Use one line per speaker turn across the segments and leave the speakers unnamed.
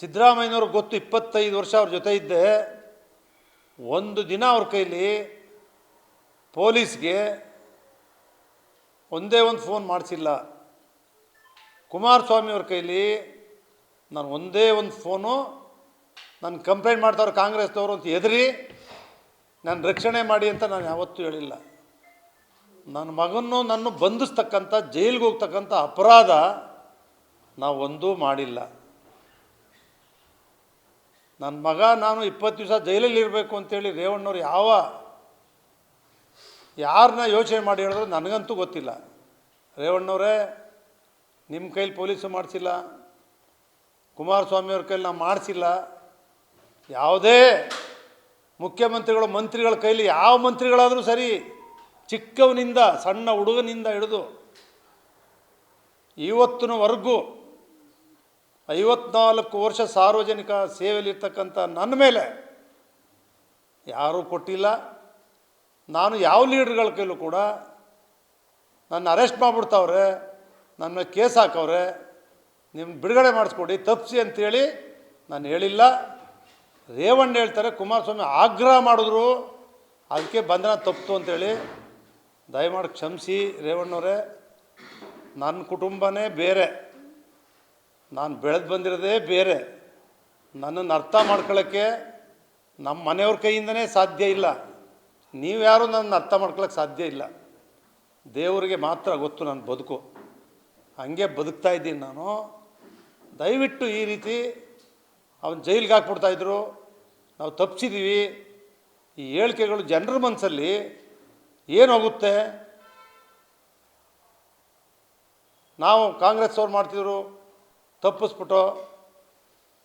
ಸಿದ್ದರಾಮಯ್ಯನವ್ರಿಗೆ ಗೊತ್ತು ಇಪ್ಪತ್ತೈದು ವರ್ಷ ಅವ್ರ ಜೊತೆ ಇದ್ದೆ. ಒಂದು ದಿನ ಅವ್ರ ಕೈಲಿ ಪೊಲೀಸ್ಗೆ ಒಂದೇ ಒಂದು ಫೋನ್ ಮಾಡಿಸಿಲ್ಲ. ಕುಮಾರಸ್ವಾಮಿಯವ್ರ ಕೈಲಿ ನಾನು ಒಂದೇ ಒಂದು ಫೋನು, ನಾನು ಕಂಪ್ಲೇಂಟ್ ಮಾಡ್ತಾವ್ರು ಕಾಂಗ್ರೆಸ್ದವರು ಅಂತ ಹೆದರಿ, ನಾನು ರಕ್ಷಣೆ ಮಾಡಿ ಅಂತ ನಾನು ಯಾವತ್ತೂ ಹೇಳಿಲ್ಲ. ನನ್ನ ಮಗನ್ನು ನನ್ನ ಬಂಧಿಸ್ತಕ್ಕಂಥ, ಜೈಲಿಗೆ ಹೋಗ್ತಕ್ಕಂಥ ಅಪರಾಧ ನಾವು ಒಂದೂ ಮಾಡಿಲ್ಲ. ನನ್ನ ಮಗ ನಾನು ಇಪ್ಪತ್ತು ದಿವಸ ಜೈಲಲ್ಲಿ ಇರಬೇಕು ಅಂತೇಳಿ ರೇವಣ್ಣವ್ರು ಯಾವ, ಯಾರನ್ನ ಯೋಚನೆ ಮಾಡಿ ಹೇಳಿದ್ರು ನನಗಂತೂ ಗೊತ್ತಿಲ್ಲ. ರೇವಣ್ಣವರೇ, ನಿಮ್ಮ ಕೈಲಿ ಪೊಲೀಸು ಮಾಡಿಸಿಲ್ಲ, ಕುಮಾರಸ್ವಾಮಿಯವ್ರ ಕೈಲಿ ನಾವು ಮಾಡಿಸಿಲ್ಲ. ಯಾವುದೇ ಮುಖ್ಯಮಂತ್ರಿಗಳು, ಮಂತ್ರಿಗಳ ಕೈಲಿ ಯಾವ ಮಂತ್ರಿಗಳಾದರೂ ಸರಿ ಚಿಕ್ಕವನಿಂದ, ಸಣ್ಣ ಹುಡುಗನಿಂದ ಹಿಡಿದು, ಇವತ್ತಿನವರೆಗೂ ಐವತ್ನಾಲ್ಕು ವರ್ಷ ಸಾರ್ವಜನಿಕ ಸೇವೆಯಲ್ಲಿರ್ತಕ್ಕಂಥ ನನ್ನ ಮೇಲೆ ಯಾರೂ ಕೊಟ್ಟಿಲ್ಲ. ನಾನು ಯಾವ ಲೀಡ್ರ್ಗಳ ಕೈಲೂ ಕೂಡ ನನ್ನ ಅರೆಸ್ಟ್ ಮಾಡಿಬಿಡ್ತಾವ್ರೆ, ನನ್ನ ಕೇಸ್ ಹಾಕವ್ರೆ ನಿಮ್ಮ ಬಿಡುಗಡೆ ಮಾಡಿಸ್ಕೊಡಿ, ತಪ್ಪಿಸಿ ಅಂತೇಳಿ ನಾನು ಹೇಳಿಲ್ಲ. ರೇವಣ್ಣ ಹೇಳ್ತಾರೆ, ಕುಮಾರಸ್ವಾಮಿ, ಆಗ್ರಹ ಮಾಡಿದ್ರು, ಅದಕ್ಕೆ ಬಂಧನ ತಪ್ಪಿತು ಅಂತೇಳಿ. ದಯಮಾಡಿ ಕ್ಷಮಿಸಿ ರೇವಣ್ಣವರೇ. ನನ್ನ ಕುಟುಂಬನೇ ಬೇರೆ. ನಾನು ಬೆಳೆದು ಬಂದಿರೋದೇ ಬೇರೆ. ನನ್ನನ್ನು ಅರ್ಥ ಮಾಡ್ಕೊಳ್ಳೋಕ್ಕೆ ನಮ್ಮ ಮನೆಯವ್ರ ಕೈಯಿಂದನೇ ಸಾಧ್ಯ ಇಲ್ಲ. ನೀವು ಯಾರು ನನ್ನ ಅರ್ಥ ಮಾಡ್ಕೊಳಕ್ಕೆ ಸಾಧ್ಯ ಇಲ್ಲ. ದೇವರಿಗೆ ಮಾತ್ರ ಗೊತ್ತು ನನ್ನ ಬದುಕು. ಹಂಗೆ ಬದುಕ್ತಾ ಇದ್ದೀನಿ ನಾನು. ದಯವಿಟ್ಟು ಈ ರೀತಿ ಅವನು ಜೈಲಿಗೆ ಹಾಕ್ಬಿಡ್ತಾಯಿದ್ರು ನಾವು ತಪ್ಪಿಸಿದ್ದೀವಿ ಈ ಹೇಳಿಕೆಗಳು ಜನರ ಮನಸ್ಸಲ್ಲಿ ಏನಾಗುತ್ತೆ ನಾವು ಕಾಂಗ್ರೆಸ್ ಅವ್ರು ಮಾಡ್ತಿದ್ರು. ತಪ್ಪಿಸ್ಬಿಟ್ಟು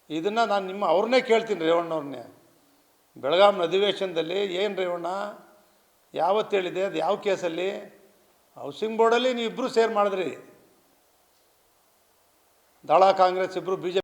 ಇದನ್ನು ನಾನು ನಿಮ್ಮ ಅವ್ರನ್ನೇ ಕೇಳ್ತೀನಿ ರೇವಣ್ಣವ್ರನ್ನೇ ಬೆಳಗಾಂ ಅಧಿವೇಶನದಲ್ಲಿ ಏನು ರೇವಣ್ಣ? ಯಾವತ್ತು ಹೇಳಿದೆ? ಅದು ಯಾವ ಕೇಸಲ್ಲಿ? ಹೌಸಿಂಗ್ ಬೋರ್ಡಲ್ಲಿ ನೀವು ಇಬ್ಬರು ಸೇರ್ ಮಾಡಿದ್ರಿ. ದಳ ಕಾಂಗ್ರೆಸ್ ಇಬ್ಬರು ಬಿ